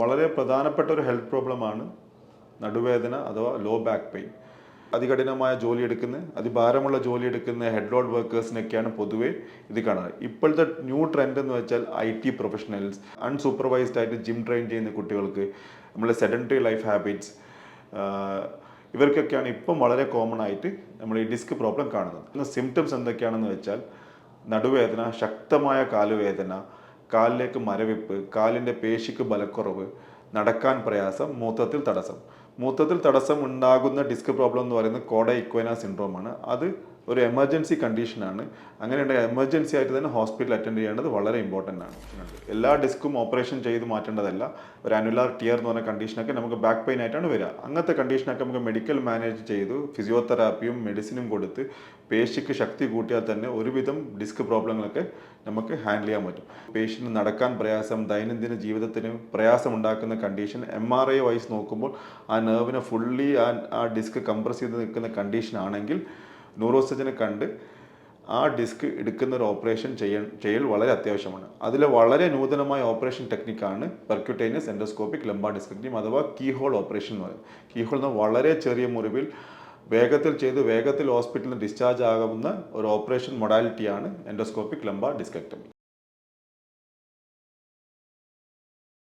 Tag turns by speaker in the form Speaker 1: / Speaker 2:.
Speaker 1: വളരെ പ്രധാനപ്പെട്ട ഒരു ഹെൽത്ത് പ്രോബ്ലമാണ് നടുവേദന അഥവാ ലോ ബാക്ക് പെയിൻ അതികഠിനമായ ജോലി എടുക്കുന്ന അതിഭാരമുള്ള ജോലി എടുക്കുന്ന ഹെഡ് ലോഡ് വർക്കേഴ്സിനൊക്കെയാണ് പൊതുവേ ഇത് കാണുന്നത്. ഇപ്പോഴത്തെ ന്യൂ ട്രെൻഡ് എന്ന് വെച്ചാൽ ഐ ടി പ്രൊഫഷണൽസ് അൺസൂപ്പർവൈസ്ഡ് ആയിട്ട് ജിം ട്രെയിൻ ചെയ്യുന്ന കുട്ടികൾക്ക് നമ്മളെ സെഡന്ററി ലൈഫ് ഹാബിറ്റ്സ് ഇവർക്കൊക്കെയാണ് ഇപ്പം വളരെ കോമൺ ആയിട്ട് നമ്മൾ ഈ ഡിസ്ക് പ്രോബ്ലം കാണുന്നത്. സിംറ്റംസ് എന്തൊക്കെയാണെന്ന് വെച്ചാൽ നടുവേദന ശക്തമായ കാലുവേദന കാലിലേക്ക് മരവിപ്പ് കാലിന്റെ പേശിക്ക് ബലക്കുറവ് നടക്കാൻ പ്രയാസം മൂത്രത്തിൽ തടസ്സം. മൂത്രത്തിൽ തടസ്സം ഉണ്ടാകുന്ന ഡിസ്ക് പ്രോബ്ലം എന്ന് പറയുന്നത് കോഡ ഇക്വന സിൻഡ്രോമാണ് അത് ഒരു എമർജൻസി കണ്ടീഷനാണ് അങ്ങനെയുണ്ട് എമർജൻസി ആയിട്ട് തന്നെ ഹോസ്പിറ്റൽ അറ്റൻഡ് ചെയ്യേണ്ടത് വളരെ ഇമ്പോർട്ടന്റ് ആണ്. എല്ലാ ഡിസ്ക്കും ഓപ്പറേഷൻ ചെയ്ത് മാറ്റേണ്ടതല്ല. ഒരു അനുലാർ ടിയർ എന്ന് പറഞ്ഞ കണ്ടീഷനൊക്കെ നമുക്ക് ബാക്ക് പെയിൻ ആയിട്ടാണ് വരിക. അങ്ങനത്തെ കണ്ടീഷനൊക്കെ നമുക്ക് മെഡിക്കൽ മാനേജ് ചെയ്തു ഫിസിയോതെറാപ്പിയും മെഡിസിനും കൊടുത്ത് പേശിക്ക് ശക്തി കൂട്ടിയാൽ തന്നെ ഒരുവിധം ഡിസ്ക് പ്രോബ്ലങ്ങളൊക്കെ നമുക്ക് ഹാൻഡിൽ ചെയ്യാൻ പറ്റും. പേഷ്യന്റ് നടക്കാൻ പ്രയാസം ദൈനംദിന ജീവിതത്തിന് പ്രയാസം ഉണ്ടാക്കുന്ന condition M R I wise നോക്കുമ്പോൾ ആ നെർവിനെ ഫുള്ളി ആ ആ ഡിസ്ക് കംപ്രസ് ചെയ്ത് നിൽക്കുന്ന കണ്ടീഷൻ ആണെങ്കിൽ ന്യൂറോസർജനെ കണ്ട് ആ ഡിസ്ക് എടുക്കുന്ന ഒരു ഓപ്പറേഷൻ ചെയ്യൽ ചെയ്യൽ വളരെ അത്യാവശ്യമാണ്. അതിൽ വളരെ നൂതനമായ ഓപ്പറേഷൻ ടെക്നിക്കാണ് പെർക്യൂട്ടേനിയസ് എൻഡോസ്കോപ്പിക് ലംബാ ഡിസ്കക്ടീം അഥവാ കീഹോൾ ഓപ്പറേഷൻ എന്ന് പറയും. കീഹോൾ എന്ന വളരെ ചെറിയ മുറിവിൽ വേഗത്തിൽ ചെയ്ത് വേഗത്തിൽ ഹോസ്പിറ്റലിൽ ഡിസ്ചാർജ് ആകുന്ന ഒരു ഓപ്പറേഷൻ മൊഡാലിറ്റിയാണ് എൻഡോസ്കോപ്പിക് ലംബാ ഡിസ്കക്ടമി